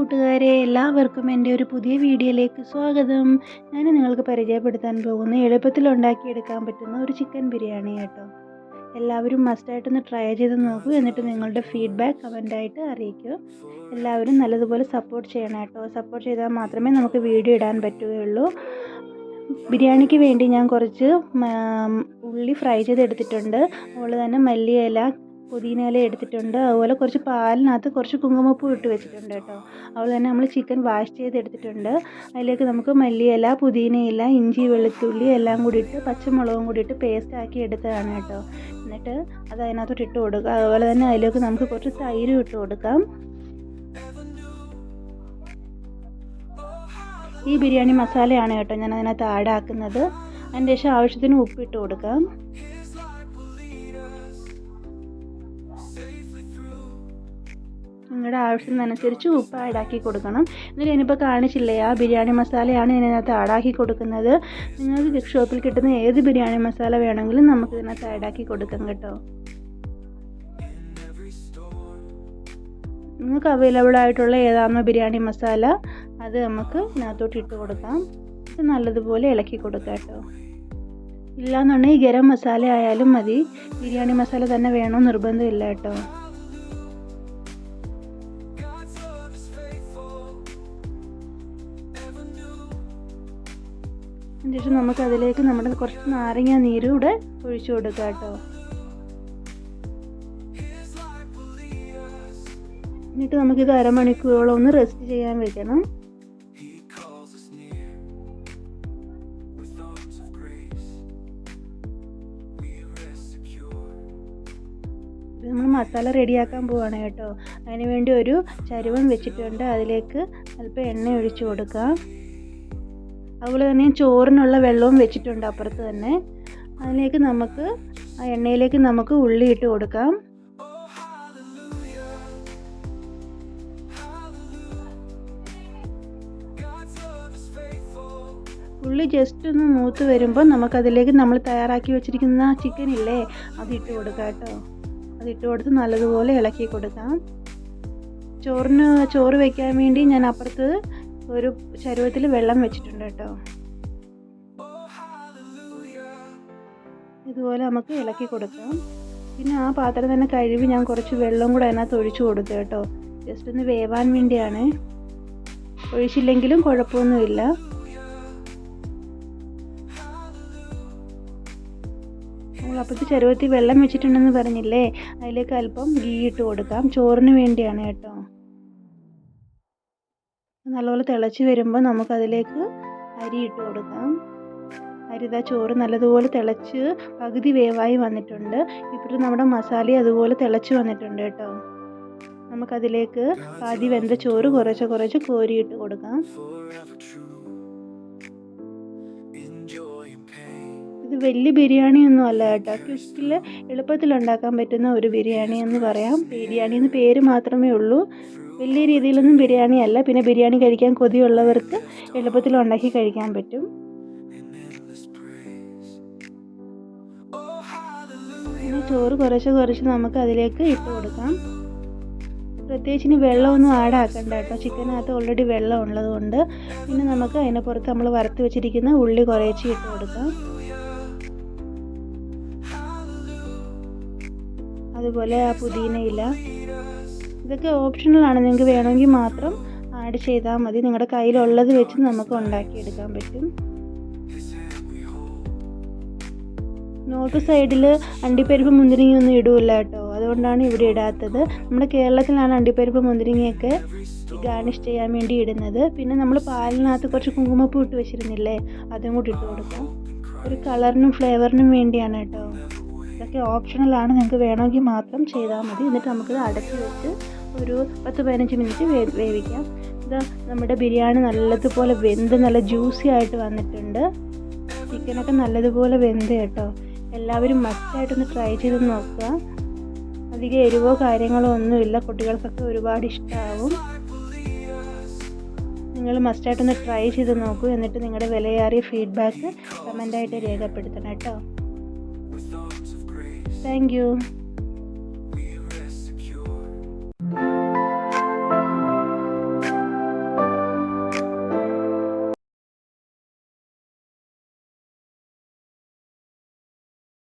കൂട്ടുകാരെ എല്ലാവർക്കും എന്റെ ഒരു പുതിയ വീഡിയോയിലേക്ക് സ്വാഗതം. ഞാൻ നിങ്ങൾക്ക് പരിചയപ്പെടുത്താൻ പോകുന്ന എളുപ്പത്തിൽ ഉണ്ടാക്കിയെടുക്കാൻ പറ്റുന്ന ഒരു ചിക്കൻ ബിരിയാണി കേട്ടോ. എല്ലാവരും മസ്റ്റായിട്ടൊന്ന് ട്രൈ ചെയ്ത് നോക്കൂ. എന്നിട്ട് നിങ്ങളുടെ ഫീഡ്ബാക്ക് കമന്റായിട്ട് അറിയിക്കൂ. എല്ലാവരും നല്ലതുപോലെ സപ്പോർട്ട് ചെയ്യണം കേട്ടോ. സപ്പോർട്ട് ചെയ്താൽ മാത്രമേ നമുക്ക് വീഡിയോ ഇടാൻ പറ്റുകയുള്ളൂ. ബിരിയാണിക്ക് വേണ്ടി ഞാൻ കുറച്ച് ഉള്ളി ഫ്രൈ ചെയ്തെടുത്തിട്ടുണ്ട്. അതുപോലെ തന്നെ മല്ലിയില പുതിന ഇല എടുത്തിട്ടുണ്ട്. അതുപോലെ കുറച്ച് പാലിനകത്ത് കുറച്ച് കുങ്കുമപ്പൂ ഇട്ട് വെച്ചിട്ടുണ്ട് കേട്ടോ. അതുപോലെ തന്നെ നമ്മൾ ചിക്കൻ വാഷ് ചെയ്ത് ചെയ്തെടുത്തിട്ടുണ്ട് അതിലേക്ക് നമുക്ക് മല്ലിയില പുതിനയില ഇഞ്ചി വെളുത്തുള്ളി എല്ലാം കൂടി ഇട്ട് പച്ചമുളകും കൂടി ഇട്ട് പേസ്റ്റ് ആക്കി എടുത്തതാണ് കേട്ടോ. എന്നിട്ട് അത് അതിനകത്തോട്ട് ഇട്ട് കൊടുക്കുക. അതുപോലെ തന്നെ അതിലേക്ക് നമുക്ക് കുറച്ച് തൈരും ഇട്ട് കൊടുക്കാം. ഈ ബിരിയാണി മസാലയാണ് കേട്ടോ ഞാൻ അതിനകത്ത് ആഡ് അതിന്റെ ശേഷം ആവശ്യത്തിന് ഉപ്പിട്ട് കൊടുക്കാം. നിങ്ങളുടെ ആവശ്യത്തിനനുസരിച്ച് ഉപ്പ് ആഡാക്കി കൊടുക്കണം. എന്നിട്ട് ഞാനിപ്പോൾ കാണിച്ചില്ലേ ആ ബിരിയാണി മസാലയാണ് ഇതിനകത്ത് ആഡാക്കി കൊടുക്കുന്നത്. നിങ്ങൾക്ക് ഷോപ്പിൽ കിട്ടുന്ന ഏത് ബിരിയാണി മസാല വേണമെങ്കിലും നമുക്ക് ഇതിനകത്ത് ആഡാക്കി കൊടുക്കാം കേട്ടോ. നിങ്ങൾക്ക് അവൈലബിൾ ആയിട്ടുള്ള ഏതാണോ ബിരിയാണി മസാല അത് നമുക്ക് ഇതിനകത്തോട്ട് ഇട്ട് കൊടുക്കാം. ഇത് നല്ലതുപോലെ ഇളക്കി കൊടുക്കാം കേട്ടോ. ഇല്ലാന്നുണ്ടെങ്കിൽ ഗരം മസാല ആയാലും മതി. ബിരിയാണി മസാല തന്നെ വേണോ നിർബന്ധമില്ല കേട്ടോ. ശേഷം നമുക്ക് അതിലേക്ക് നമ്മുടെ കുറച്ച് നാരങ്ങ നീരും കൂടെ ഒഴിച്ചു കൊടുക്കാം കേട്ടോ. എന്നിട്ട് നമുക്കിത് അരമണിക്കൂറോളം ഒന്ന് റെസ്റ്റ് ചെയ്യാൻ വെക്കണം. നമ്മൾ മസാല റെഡിയാക്കാൻ പോവാണ് കേട്ടോ. അതിനുവേണ്ടി ഒരു ചരുവം വെച്ചിട്ടുണ്ട്. അതിലേക്ക് അല്പം എണ്ണ ഒഴിച്ചു കൊടുക്കാം. അതുപോലെ തന്നെ ചോറിനുള്ള വെള്ളവും വെച്ചിട്ടുണ്ട് അപ്പുറത്ത് തന്നെ. അതിലേക്ക് നമുക്ക് ആ എണ്ണയിലേക്ക് നമുക്ക് ഉള്ളി ഇട്ട് കൊടുക്കാം. ഉള്ളി ജസ്റ്റ് ഒന്ന് മൂത്ത് വരുമ്പോൾ നമുക്കതിലേക്ക് നമ്മൾ തയ്യാറാക്കി വെച്ചിരിക്കുന്ന ചിക്കൻ ഇല്ലേ അത് ഇട്ട് കൊടുക്കാം കേട്ടോ. അത് ഇട്ട് കൊടുത്ത് നല്ലതുപോലെ ഇളക്കി കൊടുക്കാം. ചോറിന് ചോറ് വയ്ക്കാൻ വേണ്ടി ഞാൻ അപ്പുറത്ത് ഒരു ചരുവത്തിൽ വെള്ളം വെച്ചിട്ടുണ്ട് കേട്ടോ. ഇതുപോലെ നമുക്ക് ഇളക്കി കൊടുക്കാം. പിന്നെ ആ പാത്രം തന്നെ കഴുകി ഞാൻ കുറച്ച് വെള്ളം കൂടെ അതിനകത്ത് ഒഴിച്ചു കൊടുത്തു കേട്ടോ. ജസ്റ്റ് ഒന്ന് വേവാൻ വേണ്ടിയാണ്. ഒഴിച്ചില്ലെങ്കിലും കുഴപ്പമൊന്നുമില്ല. അപ്പത്ത് ചെറുപത്തി വെള്ളം വെച്ചിട്ടുണ്ടെന്ന് പറഞ്ഞില്ലേ? അതിലേക്ക് അല്പം ഗീ ഇട്ട് കൊടുക്കാം. ചോറിന് വേണ്ടിയാണ് കേട്ടോ. നല്ലപോലെ തിളച്ച് വരുമ്പോൾ നമുക്കതിലേക്ക് അരി ഇട്ട് കൊടുക്കാം. അരിത ചോറ് നല്ലതുപോലെ തിളച്ച് പകുതി വേവായി വന്നിട്ടുണ്ട്. ഇപ്പോൾ നമ്മുടെ മസാല അതുപോലെ തിളച്ച് വന്നിട്ടുണ്ട് കേട്ടോ. നമുക്കതിലേക്ക് പാതി വെന്ത ചോറ് കുറച്ച് കുറച്ച് കോരിയിട്ട് കൊടുക്കാം. ഇത് വലിയ ബിരിയാണി ഒന്നും അല്ല കേട്ടോ. ക്വിക്കിൽ എളുപ്പത്തിൽ ഉണ്ടാക്കാൻ പറ്റുന്ന ഒരു ബിരിയാണി എന്ന് പറയാം. ബിരിയാണി എന്ന് പേര് മാത്രമേ ഉള്ളൂ. വലിയ രീതിയിലൊന്നും ബിരിയാണി അല്ല. പിന്നെ ബിരിയാണി കഴിക്കാൻ കൊതിയുള്ളവർക്ക് എളുപ്പത്തിൽ ഉണ്ടാക്കി കഴിക്കാൻ പറ്റും. ചോറ് കുറച്ച് കുറച്ച് നമുക്ക് അതിലേക്ക് ഇട്ട് കൊടുക്കാം. പ്രത്യേകിച്ച് ഇനി വെള്ളമൊന്നും ആഡാക്കണ്ട കേട്ടോ. ചിക്കനകത്ത് ഓൾറെഡി വെള്ളം ഉള്ളതുകൊണ്ട്. പിന്നെ നമുക്ക് അതിനെ പുറത്ത് നമ്മൾ വറുത്ത് വെച്ചിരിക്കുന്ന ഉള്ളി കുറേച്ച് ഇട്ട് കൊടുക്കാം. അതുപോലെ ആ പുതിനയില ഇതൊക്കെ ഓപ്ഷണലാണ്. നിങ്ങൾക്ക് വേണമെങ്കിൽ മാത്രം ആഡ് ചെയ്താൽ മതി. നിങ്ങളുടെ കയ്യിലുള്ളത് വെച്ച് നമുക്ക് ഉണ്ടാക്കിയെടുക്കാൻ പറ്റും. നോർത്ത് സൈഡിൽ അണ്ടിപ്പരിപ്പ് മുന്തിരിങ്ങ ഒന്നും ഇടില്ല കേട്ടോ. അതുകൊണ്ടാണ് ഇവിടെ ഇടാത്തത്. നമ്മുടെ കേരളത്തിലാണ് അണ്ടിപ്പരിപ്പ് മുന്തിരിങ്ങയൊക്കെ ഗാർണിഷ് ചെയ്യാൻ വേണ്ടി ഇടുന്നത്. പിന്നെ നമ്മൾ പാലിനകത്ത് കുറച്ച് കുങ്കുമപ്പൂ ഇട്ട് വെച്ചിരുന്നില്ലേ അതും കൂടി ഇട്ട് കൊടുക്കാം. ഒരു കളറിനും ഫ്ലേവറിനും വേണ്ടിയാണ് കേട്ടോ. ഇതൊക്കെ ഓപ്ഷണലാണ് നിങ്ങൾക്ക് വേണമെങ്കിൽ മാത്രം ചെയ്താൽ മതി. എന്നിട്ട് നമുക്കിത് അടച്ച് വെച്ച് ഒരു പത്ത് പതിനഞ്ച് മിനിറ്റ് വേ വേവിക്കാം. ഇത് നമ്മുടെ ബിരിയാണി നല്ലതുപോലെ വെന്ത് നല്ല ജ്യൂസി ആയിട്ട് വന്നിട്ടുണ്ട്. ചിക്കനൊക്കെ നല്ലതുപോലെ വെന്ത് കേട്ടോ. എല്ലാവരും മസ്റ്റായിട്ടൊന്ന് ട്രൈ ചെയ്ത് നോക്കുക. അധികം എരിവോ കാര്യങ്ങളോ ഒന്നുമില്ല. കുട്ടികൾക്കൊക്കെ ഒരുപാട് ഇഷ്ടമാവും നിങ്ങൾ മസ്റ്റായിട്ടൊന്ന് ട്രൈ ചെയ്ത് നോക്കൂ. എന്നിട്ട് നിങ്ങളുടെ വിലയേറിയ ഫീഡ്ബാക്ക് കമന്റായിട്ട് രേഖപ്പെടുത്തണം കേട്ടോ. Thank you.